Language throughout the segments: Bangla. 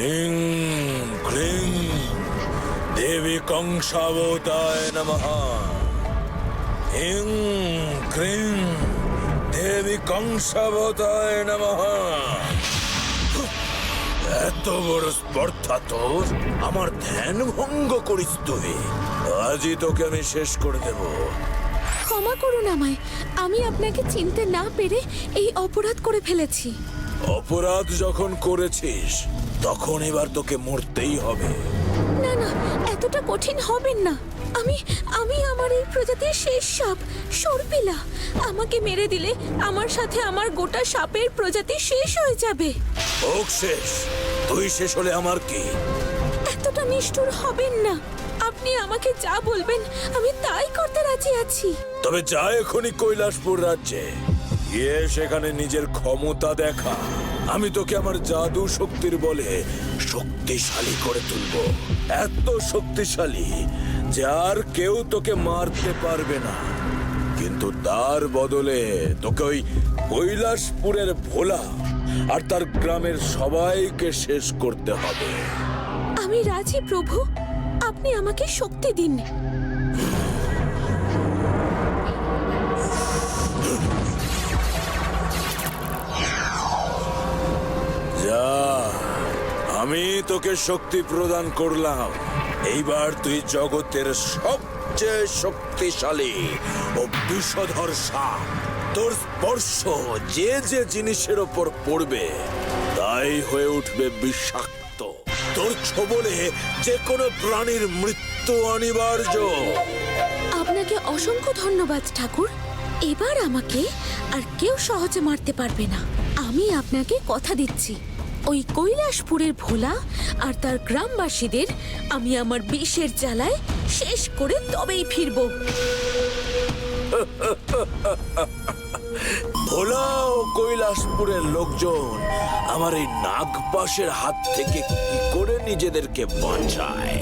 হিং ক্লিং। দেবী কংসাবতায় নমঃ। হিং ক্লিং। দেবী কংসাবতায় নমঃ। এত বড় স্পর্ধা তোর? আমার ধ্যান ভঙ্গ করিস তুই। আজই তোকে আমি শেষ করে দেব। ক্ষমা করুন আমায়। আমি আপনাকে চিনতে না পেরে এই অপরাধ করে ফেলেছি। অপরাধ যখন করেছিস তখন এবার তোকে মরতেই হবে। না না এতটা কঠিন হবেন না। আমি আমি আমার এই প্রজাতির শেষ সাপ সরপিলা। আমাকে মেরে দিলে আমার সাথে আমার গোটা সাপের প্রজাতি শেষ হয়ে যাবে। হোক শেষ তুই শেষ হলে আমার কি? এতটা নিষ্ঠুর হবেন না। আপনি আমাকে যা বলবেন আমি তাই করতে রাজি আছি। তবে যা এখনই কৈলাসপুর রাজ্যে। গিয়ে সেখানে নিজের ক্ষমতা দেখা। আমি তোকে আমার জাদু শক্তির বলে শক্তিশালী করে তুলব। এত শক্তিশালী যে আর কেউ তোকে মারতে পারবে না। কিন্তু তার বদলে তোকে ওই কৈলাসপুরের ভোলা আর তার গ্রামের সবাইকে শেষ করতে হবে। আমি রাজি প্রভু। আপনি আমাকে শক্তি দিন। আমি তোকে শক্তি প্রদান করলাম। এইবার তুই জগতের সবচেয়ে শক্তিশালী ও বিষধর সাপ। তোর স্পর্শ যে যে জিনিসের ওপর পড়বে, তাই হয়ে উঠবে বিষাক্ত। তোর ছবলে যে কোনো প্রাণীর মৃত্যু অনিবার্য। আপনাকে অসংখ্য ধন্যবাদ, ঠাকুর। এবার আমাকে আর কেউ সহজে মারতে পারবে না। আমি আপনাকে কথা দিচ্ছি। ওই কৈলাসপুরের ভোলা আর তার গ্রামবাসীদের আমি আমার বিষের জ্বালায় শেষ করে তবেই ফিরবো। ভোলা ও কৈলাসপুরের লোকজন আমার এই নাগপাশের হাত থেকে কি করে নিজেদেরকে বাঁচায়?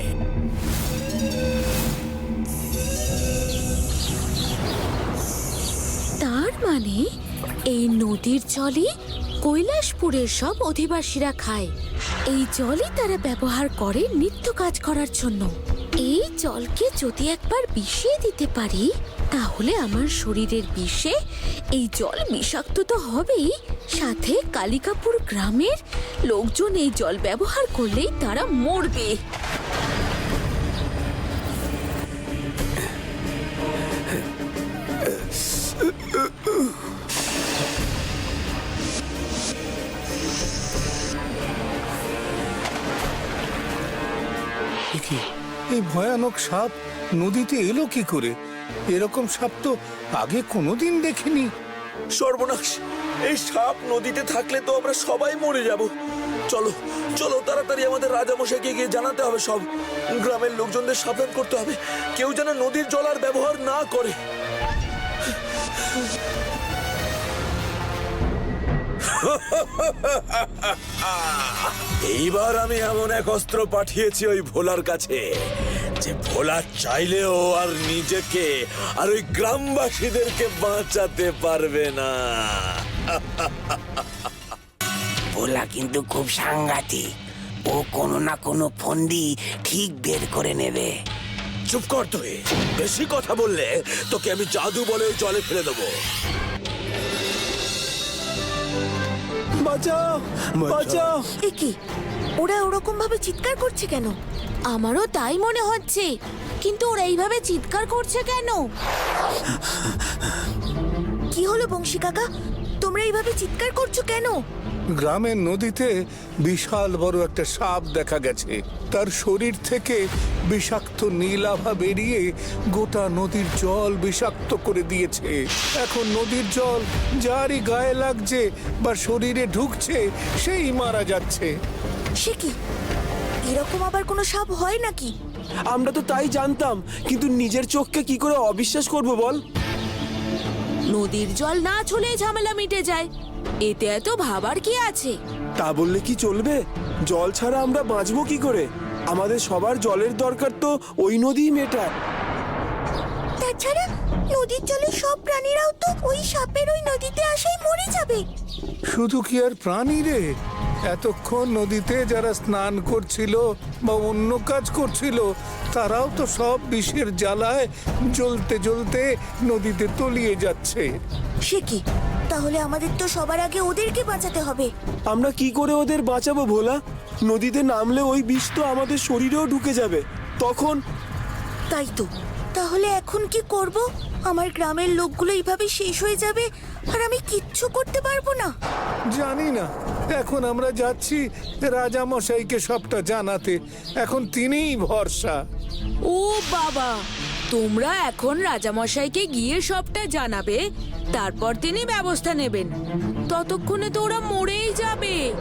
তার মানে এই নদীর জলই কৈলাসপুরের সব অধিবাসীরা খায়। এই জলই তারা ব্যবহার করে নিত্য কাজ করার জন্য। এই জলকে যদি একবার বিষিয়ে দিতে পারি, তাহলে আমার শরীরের বিষে এই জল বিষাক্ত তো হবেই। সাথে কালিকাপুর গ্রামের লোকজন এই জল ব্যবহার করলেই তারা মরবে। ভয়ানক সাপ নদীতে এলো কি করে? এরকম সাপ তো আগে কোনোদিন দেখিনি। সর্বনাশ! এই সাপ নদীতে থাকলে তো আমরা সবাই মরে যাব। চলো চলো, তাড়াতাড়ি আমাদের রাজামশাইকে গিয়ে জানাতে হবে সব। গ্রামের লোকজনদের সাবধান করতে হবে। কেউ যেন নদীর জল আর ব্যবহার না করে। এইবার আমি এমন এক অস্ত্র পাঠিয়েছি ওই ভোলার কাছে। যে ভোলা চাইলেও আর নিজেকে আর ওই গ্রামবাসীদেরকে বাঁচাতে পারবে না। ভোলা কিন্তু খুব সাংঘাতিক। ও কোনো না কোনো ফন্দি ঠিক বের করে নেবে। চুপ কর তুই। বেশি কথা বললে তোকে আমি জাদু বলে জলে ফেলে দেবো। বাঁচাও বাঁচাও। কি? ওরা ওরকম ভাবে চিৎকার করছে কেন? আমারও তাই মনে হচ্ছে। কিন্তু ওরা এইভাবে চিৎকার করছে কেন? কি হলো বংশী কাকা? তোমরা এইভাবে চিৎকার করছ কেন? গ্রামের নদীতে বিশাল বড় একটা সাপ দেখা গেছে। তার শরীর থেকে বিষাক্ত নীলাভা বেরিয়ে গোটা নদীর জল বিষাক্ত করে দিয়েছে। এখন নদীর জল যারই গায়ে লাগছে বা শরীরে ঢুকছে, সেই মারা যাচ্ছে। সে কি? এরকম আবার কোনো সাপ হয় নাকি? আমরা তো তাই জানতাম কিন্তু নিজের চোখকে কি করে অবিশ্বাস করব বল? নদীর জল না ছুলে ঝামেলা মিটে যায়। এতে এত ভাবার কি আছে? তা বললে কি চলবে? জল ছাড়া আমরা বাঁচবো কি করে? আমাদের সবার জলের দরকার তো ওই নদীই মেটায়। তাছাড়া নদীর জলে সব প্রাণীরাও তো ওই সাপের ওই নদীতে আসাই মরে যাবে। শুধু কি আর প্রাণী রে? এতক্ষণ নদীতে যারা স্নান করছিল বা অন্য কাজ করছিল তারাও তো সব বিষের জ্বালায় জ্বলতে জ্বলতে নদীতে তলিয়ে যাচ্ছে। সে কি? তাহলে আমাদের তো সবার আগে ওদেরকে বাঁচাতে হবে। আমরা কি করে ওদের বাঁচাবো ভোলা? নদীতে নামলে ওই বিষ তো আমাদের শরীরেও ঢুকে যাবে। তখন তাই তো। তাহলে এখন কি করব? আমার গ্রামের লোকগুলো এইভাবে শেষ হয়ে যাবে আর আমি কিচ্ছু করতে পারব না। জানি না। এখন আমরা যাচ্ছি রাজামশাইকে সবটা জানাতে। এখন তিনিই ভরসা। ও বাবা তোমরা এখন রাজামশাইকে গিয়ে সবটা জানাবে তারপর তিনি ব্যবস্থা নেবেন। ততক্ষণে তো ওরা মরেই যাবে।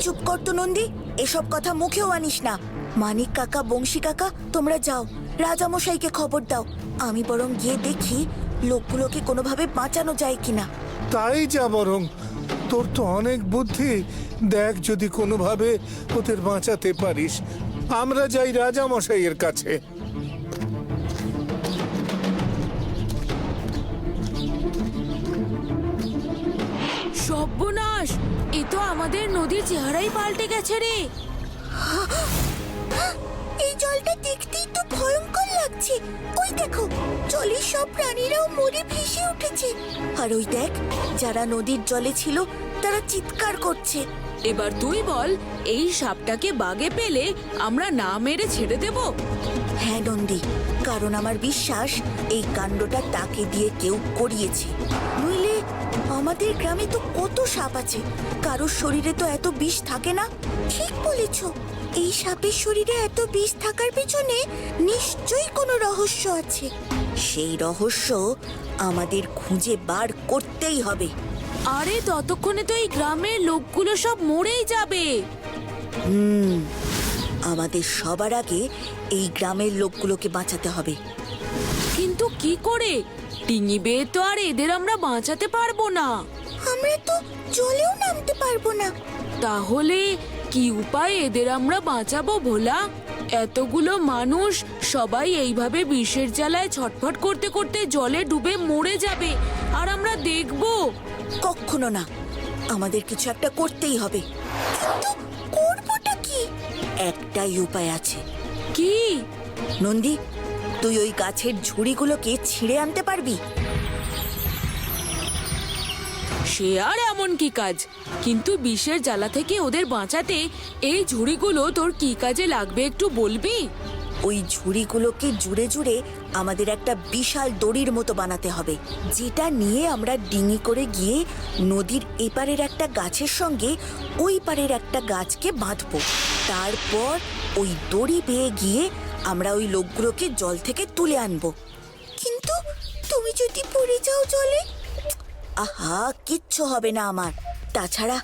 চুপ কর তো নন্দী এসব কথা মুখেও আনিস না। মানিক কাকা বংশী কাকা তোমরা যাও। রাজামশাইকে খবর দাও। আমি বরং গিয়ে দেখি লোকগুলোকে কোনোভাবে বাঁচানো যায় কিনা। তাই যা বরং। তোর তো অনেক বুদ্ধি। দেখ যদি কোনোভাবে ওদের বাঁচাতে পারিস। আমরা যাই রাজামশাইয়ের কাছে। সর্বনাশ! এ তো আমাদের নদীর চেহারাই পাল্টে গেছে রে। জলটা দেখতেই তো ভয়ঙ্কর লাগছে। ওই দেখো জলের সব প্রাণীরাও মরে ভেসে উঠেছে। আর ওই দেখ যারা নদীর জলে ছিল তারা চিৎকার করছে। এবার তুই বল এই সাপটাকে বাগে পেলে আমরা না মেরে ছেড়ে দেব? হ্যাঁ নন্দী কারণ আমার বিশ্বাস এই কাণ্ডটা তাকে দিয়ে কেউ করিয়েছে। নইলে আমাদের গ্রামে তো কত সাপ আছে কারোর শরীরে তো এত বিষ থাকে না? ঠিক বলেছ। এই সাপের শরীরে এত বিষ থাকার পেছনে নিশ্চয়ই কোনো রহস্য আছে। সেই রহস্য আমাদের খুঁজে বার করতেই হবে। আরে ততক্ষণে তো এই গ্রামের লোকগুলো সব মরেই যাবে। হুম আমাদের সবার আগে এই গ্রামের লোকগুলোকে বাঁচাতে হবে। কিন্তু কি করে? ডিঙি বেয়ে তো আর এদের আমরা বাঁচাতে পারব না। আমরা তো জলেও নামতে পারব না। তাহলে কি উপায় এদের আমরা বাঁচাবো ভোলা? এতগুলো মানুষ সবাই এইভাবে বিষের জ্বালায় ছটফট করতে করতে জলে ডুবে মরে যাবে আর আমরা দেখব। কখনো না। আমাদের কিছু একটা করতেই হবে। কিন্তু করবোটা কি? একটাই উপায় আছে। কি? নন্দী তুই ওই গাছের ঝুড়িগুলোকে ছিঁড়ে আনতে পারবি? সে আর এমন কি কাজ? কিন্তু বিষের জ্বালা থেকে ওদের বাঁচাতে এই ঝুড়িগুলো তোর কি কাজে লাগবে একটু বলবি? ওই ঝুড়িগুলোকে জুড়ে জুড়ে আমাদের একটা বিশাল দড়ির মতো বানাতে হবে, যেটা নিয়ে আমরা ডিঙি করে গিয়ে নদীর এপারের একটা গাছের সঙ্গে ওই পারের একটা গাছকে বাঁধবো। তারপর ওই দড়ি বেয়ে গিয়ে আমরা ওই লোকগুলোকে জল থেকে তুলে আনব। কিন্তু তুমি যদি পড়ে যাও জলে? আহা কিচ্ছু হবে না আমার। তাছাড়া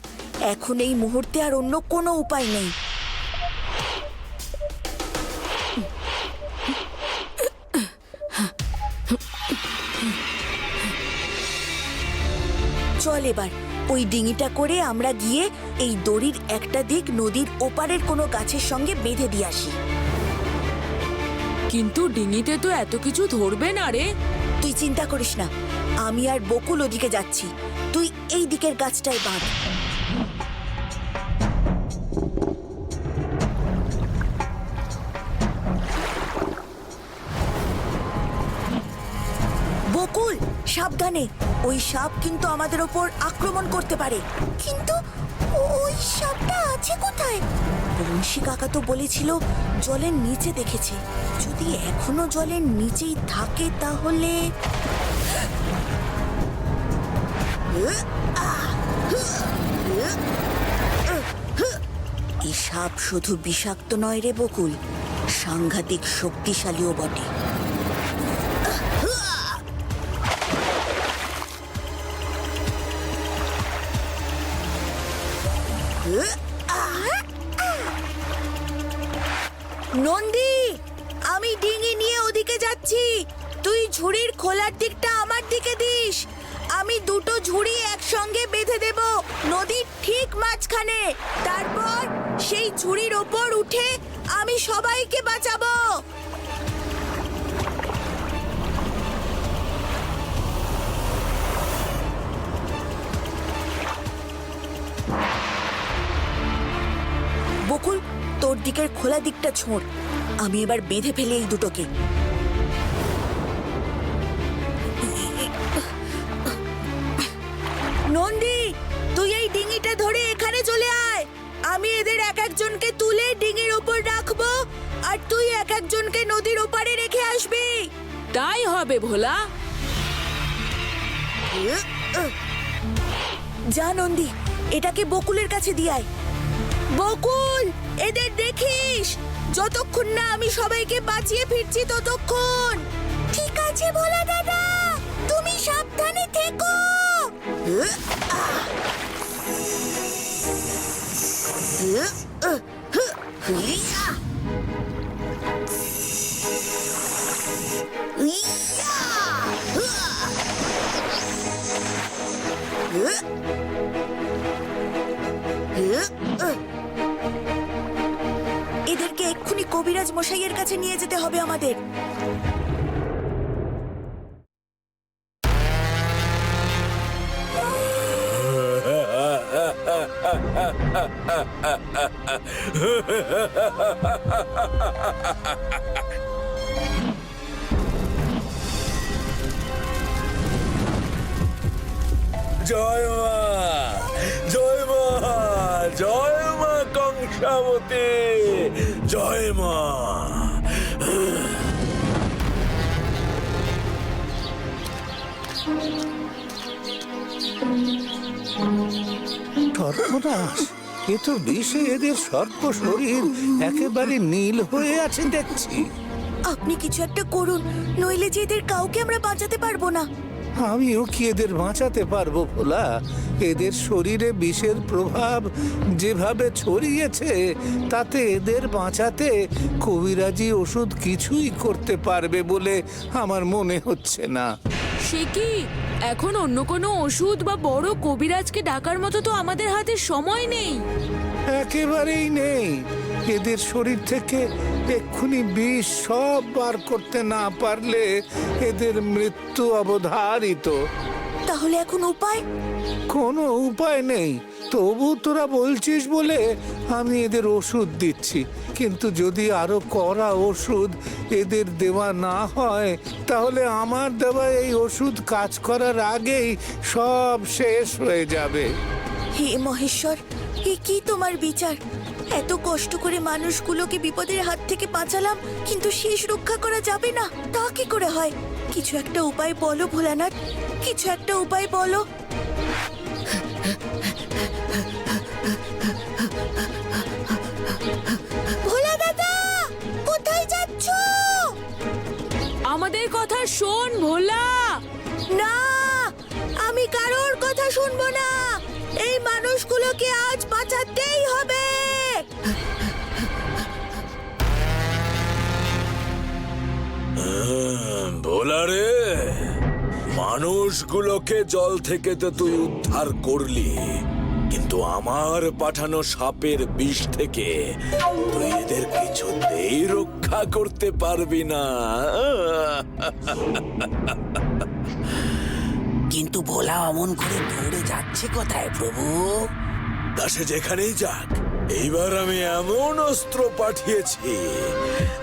এখন এই মুহূর্তে আর অন্য কোনো উপায় নেই। চল এবার ওই ডিঙিটা করে আমরা গিয়ে এই দড়ির একটা দিক নদীর ওপারের কোনো গাছের সঙ্গে বেঁধে দিয়ে আসি। কিন্তু ডিঙিতে তো এত কিছু ধরবে না রে। তুই চিন্তা করিস না আমি আর বকুল ওদিকে যাচ্ছি। তুই এই দিকের গাছটায় বাঁধ। বকুল, সাবধানে। ওই সাপ কিন্তু আমাদের ওপর আক্রমণ করতে পারে। কিন্তু ওই সাপটা আছে কোথায়? বংশী কাকা তো বলেছিল জলের নিচে দেখেছে। যদি এখনও জলের নিচেই থাকে তাহলে এই সাপ শুধু বিষাক্ত নয় রে বকুল। সাংঘাতিক শক্তিশালীও বটে। তোর খোলা দিকটা ছোঁড়। আমি এবার বেঁধে ফেলি এই দুটোকে। নন্দী তুই এই ডিঙিটা ধরে এখানে চলে আয়। আমি এদের এক একজনকে তুলে ডিঙির ওপর রাখব আর তুই এক একজনকে নদীর ওপারে রেখে আসবি। তাই হবে ভোলা। যা নন্দী এটাকে বকুলের কাছে দিয়াই বকুল! এদের দেখিস। যতক্ষণ না আমি সবাইকে বাঁচিয়ে ফিরছি, ততক্ষণ। ঠিক আছে ভোলা দাদা, তুমি সাবধানে থেকো। এদেরকে মশাইয়ের কাছে নিয়ে যেতে হবে আমাদের। জয় মা জয় মা জয় মা কংসাবতী। জয় মা সর্বনাশ এ তো বিষে এদের সর্প শরীর একেবারে নীল হয়ে আছে দেখছি। আপনি কিছু একটা করুন নইলে যে এদের কাউকে আমরা বাঁচাতে পারব না। আমিও কি এদের বাঁচাতে পারব ভোলা? এদের শরীরে বিষের প্রভাব যেভাবে ছড়িয়েছে তাতে এদের বাঁচাতে কবিরাজি ওষুধ কিছুই করতে পারবে বলে আমার মনে হচ্ছে না। সে কি? এখন অন্য কোনো ওষুধ বা বড় কবিরাজকে ডাকার মতো তো আমাদের হাতে সময় নেই। একেবারেই নেই। এদের শরীর থেকে এক্ষুনি বিষ সব বার করতে না পারলে এদের মৃত্যু অবধারিত। তাহলে এখন উপায়? কোনো উপায় নেই। তবু তোরা বলছিস বলে আমি এদের ওষুধ দিচ্ছি। কিন্তু যদি আরও কড়া ওষুধ এদের দেওয়া না হয় তাহলে আমার দেওয়া এই ওষুধ কাজ করার আগেই সব শেষ হয়ে যাবে। হে মহেশ্বর এ কি তোমার বিচার? এত কষ্ট করে মানুষগুলোকে বিপদের হাত থেকে বাঁচালাম কিন্তু শেষ রক্ষা করা যাবে না। তা কি করে হয়? কিছু একটা উপায় বলো ভোলানাথ। কিছু একটা উপায় বলো। ভোলা দাদা কোথায় যাচ্ছ? আমাদের কথা শোন ভোলা। না আমি কারোর কথা শুনব না। এই মানুষগুলোকে আজ বাঁচাতেই হবে। ভোলা রে। মানুষগুলোকে জল থেকে তো তুই উদ্ধার করলি। কিন্তু আমার পাঠানো সাপের বিষ থেকে তুই এদের কিছুতেই রক্ষা করতে পারবি না। কিন্তু ভোলা অমন করে দৌড়ে যাচ্ছে কোথায় প্রভু? তা সে যেখানেই যাক এইবার আমি এমন অস্ত্র পাঠিয়েছি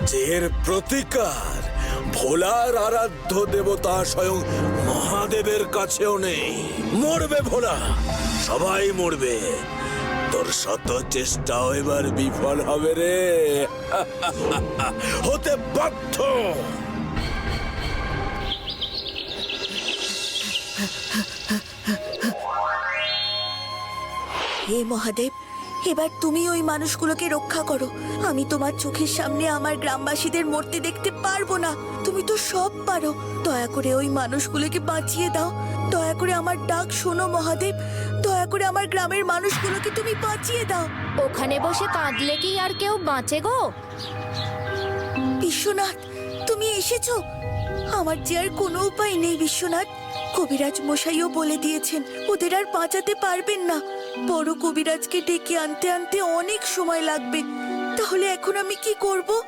যে এর প্রতিকার ভোলার আরাধ্য দেবতা স্বয়ং মহাদেবের কাছেও নেই। মরবে ভোলা, সবাই মরবে। তোর শত চেষ্টাও এবার বিফল হবে রে। হতে বাধ্য। হে মহাদেব এবার তুমি ওই মানুষগুলোকে রক্ষা করো। আমি তোমার চোখের সামনে আমার গ্রামবাসীদের মরতে দেখতে পারব না। তুমি তো সব পারো। দয়া করে ওই মানুষগুলোকে বাঁচিয়ে দাও। দয়া করে আমার ডাক শোনো মহাদেব। দয়া করে আমার গ্রামের মানুষগুলোকে তুমি বাঁচিয়ে দাও। ওখানে বসে কাঁদলে কি আর কেউ বাঁচে গো? বিশ্বনাথ তুমি এসেছ? আমার যে আর কোনো উপায় নেই বিশ্বনাথ। কবিরাজ মশাইও বলে দিয়েছেন ওদের আর বাঁচাতে পারবেন না। বড় কবিরাজকে ডেকে আনতে আনতে অনেক সময় লাগবে। তাহলে এখন আমি কি করব?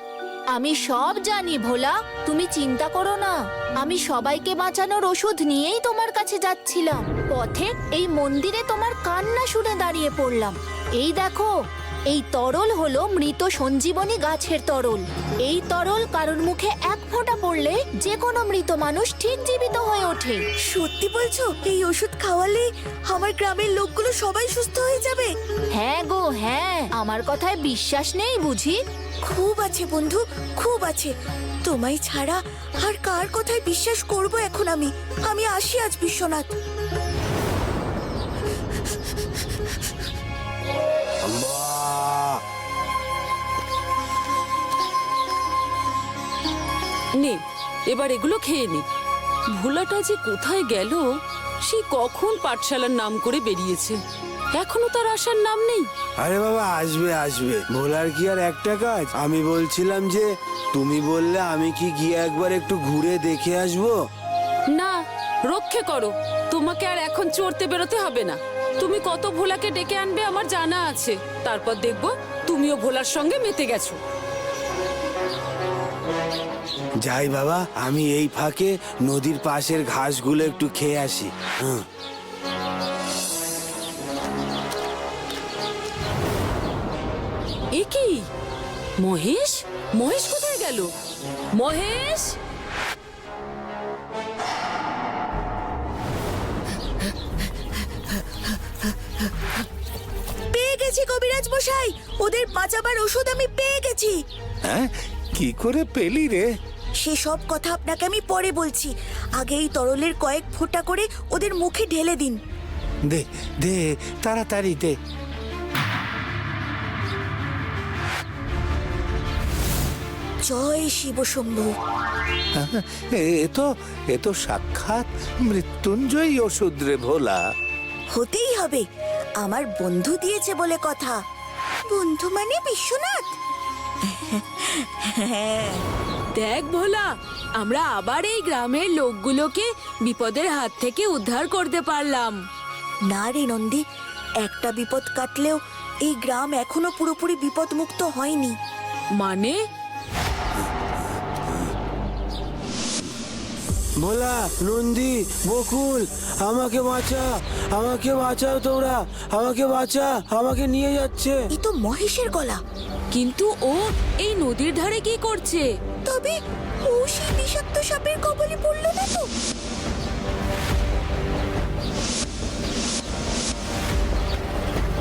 আমি সব জানি ভোলা, তুমি চিন্তা করো না। আমি সবাইকে বাঁচানোর ওষুধ নিয়েই তোমার কাছে যাচ্ছিলাম। পথে এই মন্দিরে তোমার কান্না শুনে দাঁড়িয়ে পড়লাম। এই দেখো এই তরল হলো মৃত সঞ্জীবনী গাছের তরল। এই তরল কারোর মুখে এক ফোঁটা পড়লে যে কোনো মৃত মানুষ ঠিক জীবিত হয়ে ওঠে। সত্যি বলছো? এই ওষুধ খাওয়ালে আমার গ্রামের লোকগুলো সবাই সুস্থ হয়ে যাবে? হ্যাঁ গো হ্যাঁ। আমার কথায় বিশ্বাস নেই বুঝি? খুব আছে বন্ধু খুব আছে। তোমায় ছাড়া আর কার কথায় বিশ্বাস করব এখন আমি? আমি আসি আজ বিশ্বনাথ। নে এবার এগুলো খেয়ে নে। ভোলাটা যে কোথায় গেল সে কখন পাঠশালার নাম করে বেরিয়েছে? এখনও তার আসার নাম নেই? আরে বাবা আসবে আসবে। ভোলার কি আর একটা কাজ? আমি বলছিলাম যে তুমি বললে আমি কি গিয়ে একবার একটু ঘুরে দেখে আসব? না রক্ষে করো। তোমাকে আর এখন চড়তে বেরোতে হবে না। তুমি কত ভোলাকে ডেকে আনবে আমার জানা আছে। তারপর দেখব তুমিও ভোলার সঙ্গে মেতে গেছো। যাই বাবা আমি এই ফাঁকে নদীর পাশের ঘাসগুলো একটু খেয়ে আসি। হ্যাঁ কি? মহেশ? মহেশ কোথায় গেল? মহেশ? পেয়ে গেছি কবিরাজ মশাই। ওদের বাঁচাবার ওষুধ আমি পেয়ে গেছি। হ্যাঁ? কি করে পেলি রে? সেসব কথা আপনাকে আমি পরে বলছি। আগে এই তরলের কয়েক ফোঁটা করে ওদের মুখে ঢেলে দিন। দে দে তাড়াতাড়ি দে। জয় শিব শম্ভু এ এ তো এ তো সাক্ষাৎ মৃত্যুঞ্জয়ী ওষুধ রে ভোলা। হতেই হবে। আমার বন্ধু দিয়েছে বলে কথা। বন্ধু মানে বিশ্বনাথ। দেখ ভোলা আমরা আবার এই গ্রামের লোকগুলোকে বিপদের হাত থেকে উদ্ধার করতে পারলাম। না রে নন্দী একটা বিপদ কাটলেও এই গ্রাম এখনও পুরোপুরি বিপদমুক্ত হয়নি। মানে? ভোলা নন্দী বকুল আমাকে বাঁচা আমাকে বাঁচাও তোমরা আমাকে বাঁচা আমাকে নিয়ে যাচ্ছে। এ তো মহেশের গলা। কিন্তু ও এই নদীর ধারে কি করছে? তবে ও সেই বিষাক্ত সাপের কবলে পড়ল না তো?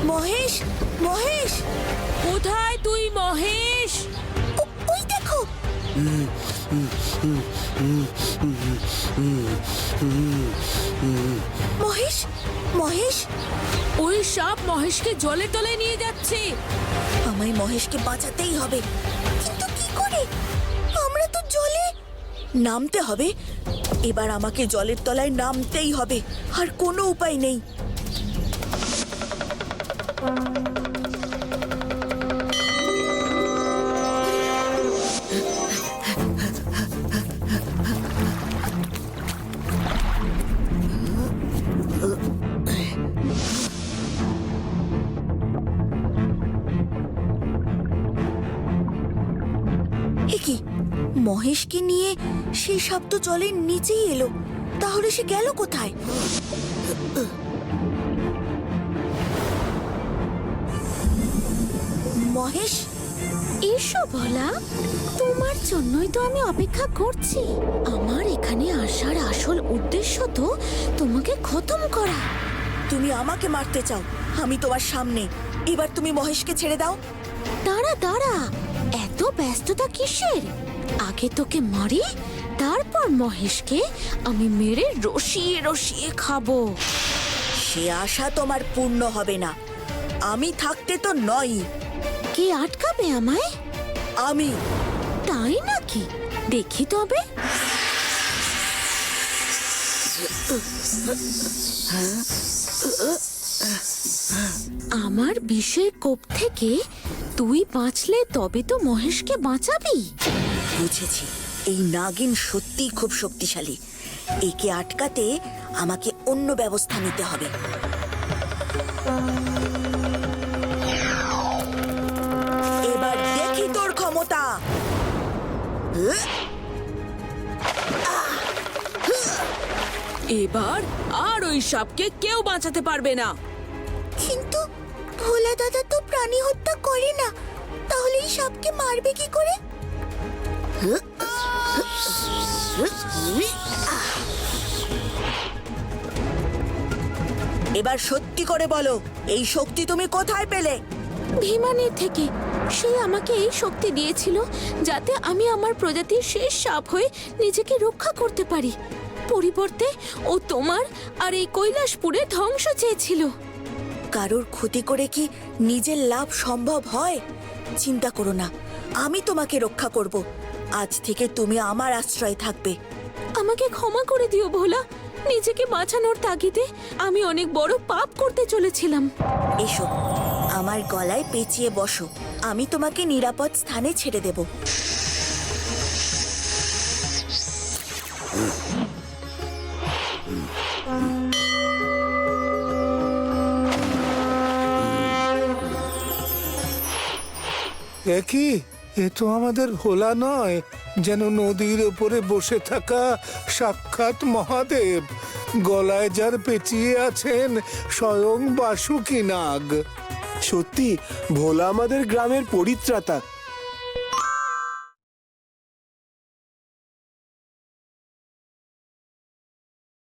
মহেশ মহেশ! কোথায় তুই মহেশ? ও- ওই দেখো। মহেশ? মহেশ? ওই সাপ মহেশকে জলের তলায় নিয়ে যাচ্ছে। আমায় মহেশকে বাঁচাতেই হবে। কিন্তু কি করে? আমরা তো জলে নামতে হবে। এবার আমাকে জলের তলায় নামতেই হবে। আর কোনো উপায় নেই। মহেশকে নিয়ে সেই সাপ তো জলের নিচেই এলো। তাহলে সে গেল কোথায়? মহেশ? এসো ভোলা তোমার জন্যই তো আমি অপেক্ষা করছি। আমার এখানে আসার আসল উদ্দেশ্য তো তোমাকে খতম করা। তুমি আমাকে মারতে চাও আমি তোমার সামনে। এবার তুমি মহেশকে ছেড়ে দাও। দাঁড়া দাঁড়া এত ব্যস্ততা কিসের? আগে তোকে মারি তারপর মহেশকে আমি মেরে রসিয়ে রসিয়ে খাব। সে আশা তোমার পূর্ণ হবে না। আমি থাকতে তো নয় কে আটকাবে আমায়? আমি। তাই নাকি? দেখি তবে। আমার বিষের কোপ থেকে তুই বাঁচলে তবে তো মহেশকে বাঁচাবি। বুঝেছি। এই নাগিন সত্যিই খুব শক্তিশালী। একে আটকাতে আমাকে অন্য ব্যবস্থা নিতে হবে। এবার দেখি তোর ক্ষমতা। এবার আর ওই সাপকে কেউ বাঁচাতে পারবে না। কিন্তু ভোলা দাদা তো প্রাণী হত্যা করে না। তাহলে এই সাপকে মারবে কি করে? এবার সত্যি করে বলো এই শক্তি তুমি কোথায় পেলে? ভীমানের থেকে। সে আমাকে এই শক্তি দিয়েছিল যাতে আমি আমার প্রজাতির শেষ সাপ হয়ে নিজেকে রক্ষা করতে পারি। পরিবর্তে ও তোমার আর এই কৈলাসপুরে ধ্বংস চেয়েছিল। কারোর ক্ষতি করে কি নিজের লাভ সম্ভব হয়? চিন্তা করো না আমি তোমাকে রক্ষা করব। আজ থেকে তুমি আমার আশ্রয় থাকবে। আমাকে ক্ষমা করে দিও ভোলা। নিজেকে বাঁচানোর তাগিদে আমি অনেক বড় পাপ করতে চলেছিলাম। এসো আমার গলায় পেঁচিয়ে বসো। আমি তোমাকে নিরাপদ স্থানে ছেড়ে দেব। কি? এ তো আমাদের ভোলা নয়, যেন নদীর ওপরে বসে থাকা সাক্ষাৎ মহাদেব। গলায় যার পেঁচিয়ে আছেন স্বয়ং বাসুকি নাগ। সত্যি, ভোলা আমাদের গ্রামের পরিত্রাতা।